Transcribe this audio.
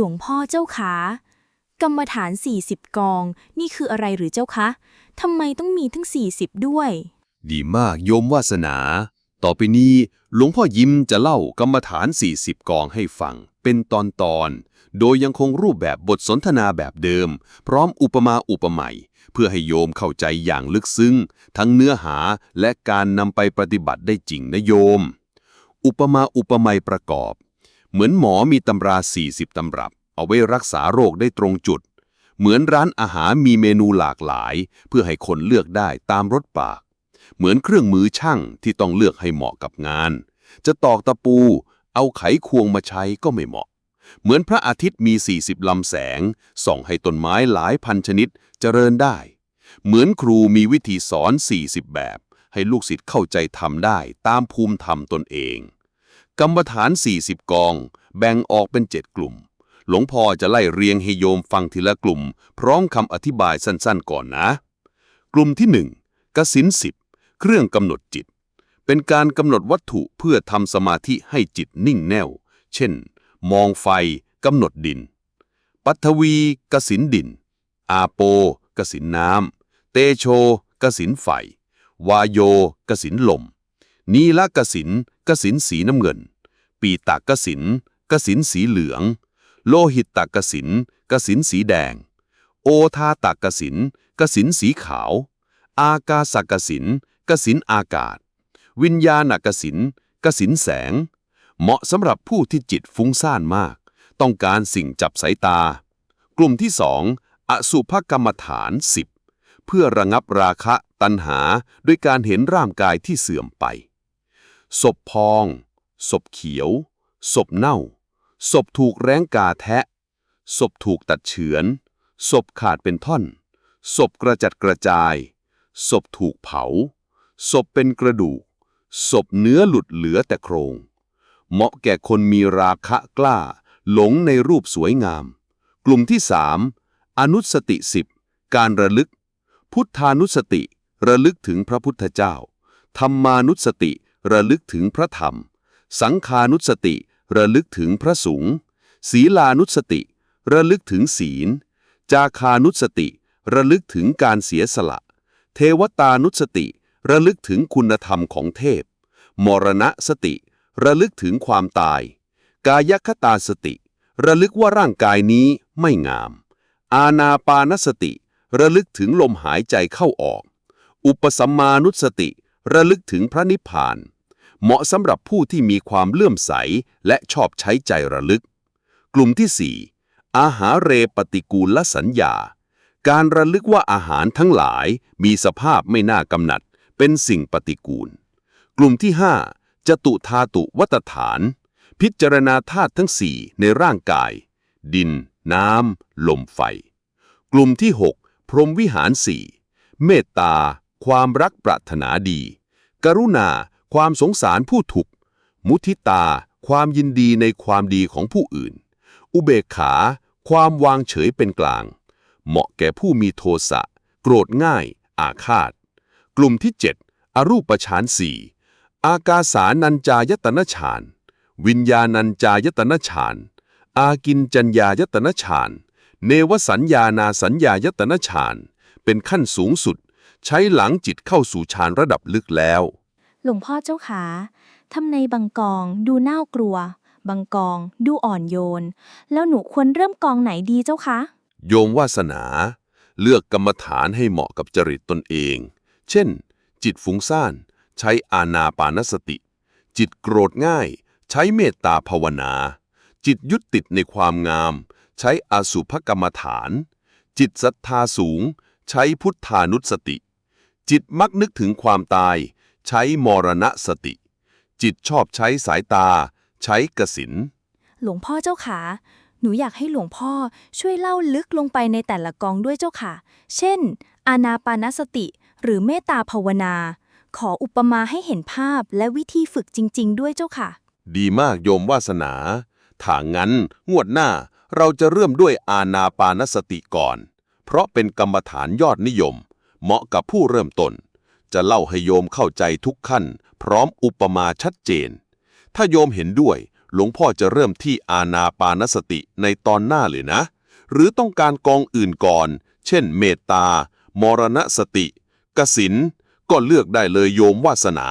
หลวงพ่อเจ้าขากรรมฐาน 40 กอง นี่คืออะไรหรือเจ้าคะทำไมต้องมีทั้ง 40 ด้วย ดีมากโยมวาสนา ต่อไปนี้หลวงพ่อยิ้มจะเล่ากรรมฐาน 40 กองให้ฟัง เป็นตอนตอนๆโดยยังคงรูปแบบบทสนทนาแบบเดิม พร้อมอุปมาอุปไมยเพื่อให้โยมเข้าใจอย่างลึกซึ้ง ทั้งเนื้อหาและการนำไปปฏิบัติได้จริงนะโยม อุปมาอุปไมยประกอบ เหมือนหมอมีตำรา 40 ตำรับ เอาไว้รักษาโรคได้ตรงจุด เหมือนร้านอาหารมีเมนูหลากหลาย เพื่อให้คนเลือกได้ตามรสปาก เหมือนเครื่องมือช่างที่ต้องเลือกให้เหมาะกับงาน จะตอกตะปู เอาไขควงมาใช้ก็ไม่เหมาะ เหมือนพระอาทิตย์มี 40 ลำแสง ส่องให้ต้นไม้หลายพันชนิดเจริญได้ เหมือนครูมีวิธีสอน 40 แบบ ให้ลูกศิษย์เข้าใจทำได้ตามภูมิธรรมตนเอง กรรมฐาน 40 กอง แบ่งออกเป็น 7 กลุ่ม หลวงพ่อจะไล่เรียงให้โยมฟังทีละกลุ่ม พร้อมคำอธิบายสั้นๆ ก่อนนะ กลุ่มที่ 1กสินสิบเครื่องกำหนดจิต เป็นการกำหนดวัตถุเพื่อทำสมาธิให้จิตนิ่งแน่ว เช่น มองไฟกำหนดดิน ปัทวีกสินดิน อาโปกสินน้ำเตโชกสินไฟ วายโยกสินลม นีละกสินกสินสีน้ำเงิน ปีตากสินกสินสีเหลือง โลหิตตากสินกสินสีแดง โอทาตากสินกสินสีขาว อากาศกสินกสินอากาศ วิญญาณกสินกสินแสง เหมาะสำหรับผู้ที่จิตฟุ้งซ่านมาก ต้องการสิ่งจับสายตา กลุ่มที่สองอสุภกรรมฐาน10เพื่อระงับราคะตัณหาด้วยการเห็นร่างกายที่เสื่อมไป ศพพอง ศพเขียว ศพเน่า ศพถูกแรงกาแทะ ศพถูกตัดเฉือน ศพขาดเป็นท่อน ศพกระจัดกระจาย ศพถูกเผา ศพเป็นกระดูก ศพเนื้อหลุดเหลือแต่โครง เหมาะแก่คนมีราคะกล้า หลงในรูปสวยงาม กลุ่มที่สามอนุสติสิบการระลึก พุทธานุสติ ระลึกถึงพระพุทธเจ้า ธรรมานุสติ ระลึกถึงพระธรรม สังคานุสติ ระลึกถึงพระสงฆ์ศีลานุสติ ระลึกถึงศีล จาคานุสติ ระลึกถึงการเสียสละ เทวตานุสติ ระลึกถึงคุณธรรมของเทพ มรณะสติ ระลึกถึงความตาย กายคตาสติ ระลึกว่าร่างกายนี้ไม่งาม อาณาปานสติ ระลึกถึงลมหายใจเข้าออก อุปสัมมานุสติ ระลึกถึงพระนิพพาน เหมาะสำหรับผู้ที่มีความเลื่อมใสและชอบใช้ใจระลึก กลุ่มที่ 4 อาหารเรปฏิกูลสัญญา การระลึกว่าอาหารทั้งหลายมีสภาพไม่น่ากำหนัด เป็นสิ่งปฏิกูล กลุ่มที่ 5จตุธาตุวัตฐาน พิจารณาธาตุทั้งสี่ในร่างกาย ดิน น้ำ ลมไฟ กลุ่มที่ 6 พรหมวิหารสี่เมตตา ความรักปรารถนาดี กรุณา ความสงสารผู้ถูกข์มุทิตา ความยินดีในความดีของผู้อื่น อุเบกขา ความวางเฉยเป็นกลาง เหมาะแก่ผู้มีโทสะ โกรธง่าย อาฆาต กลุ่มที่ 7 อรูปฌานสี่อากาสานัญจายตนะฌาน วิญญาณัญจายตนะฌาน อากินจัญญายตนะฌาน เนวสัญญานาสัญญายตนะฌาน เป็นขั้นสูงสุด ใช้หลังจิตเข้าสู่ฌานระดับลึกแล้ว หลวงพ่อเจ้าขาทำในบางกองดูน่ากลัว บางกองดูอ่อนโยน แล้วหนูควรเริ่มกองไหนดีเจ้าคะ โยมวาสนา เลือกกรรมฐานให้เหมาะกับจริตตนเอง เช่น จิตฟุ้งซ่าน ใช้อานาปานสติ จิตโกรธง่าย ใช้เมตตาภาวนา จิตยึดติดในความงาม ใช้อาสุภกรรมฐาน จิตศรัทธาสูง ใช้พุทธานุสติ จิตมักนึกถึงความตาย ใช้มรณสติ จิตชอบใช้สายตา ใช้กสิน หลวงพ่อเจ้าขา หนูอยากให้หลวงพ่อช่วยเล่าลึกลงไปในแต่ละกองด้วยเจ้าค่ะ เช่น อานาปานสติ หรือเมตตาภาวนา ขออุปมาให้เห็นภาพและวิธีฝึกจริง ๆ ด้วยเจ้าค่ะ ดีมากโยมวาสนาถ้างั้น งวดหน้าเราจะเริ่มด้วยอาณาปานสติก่อน เพราะเป็นกรรมฐานยอดนิยม เหมาะกับผู้เริ่มต้น จะเล่าให้โยมเข้าใจทุกขั้น พร้อมอุปมาชัดเจน ถ้าโยมเห็นด้วย หลวงพ่อจะเริ่มที่อาณาปานสติในตอนหน้าเลยนะ หรือต้องการกองอื่นก่อน เช่น เมตตามรณสติ กสินก็เลือกได้เลยโยมวาสนา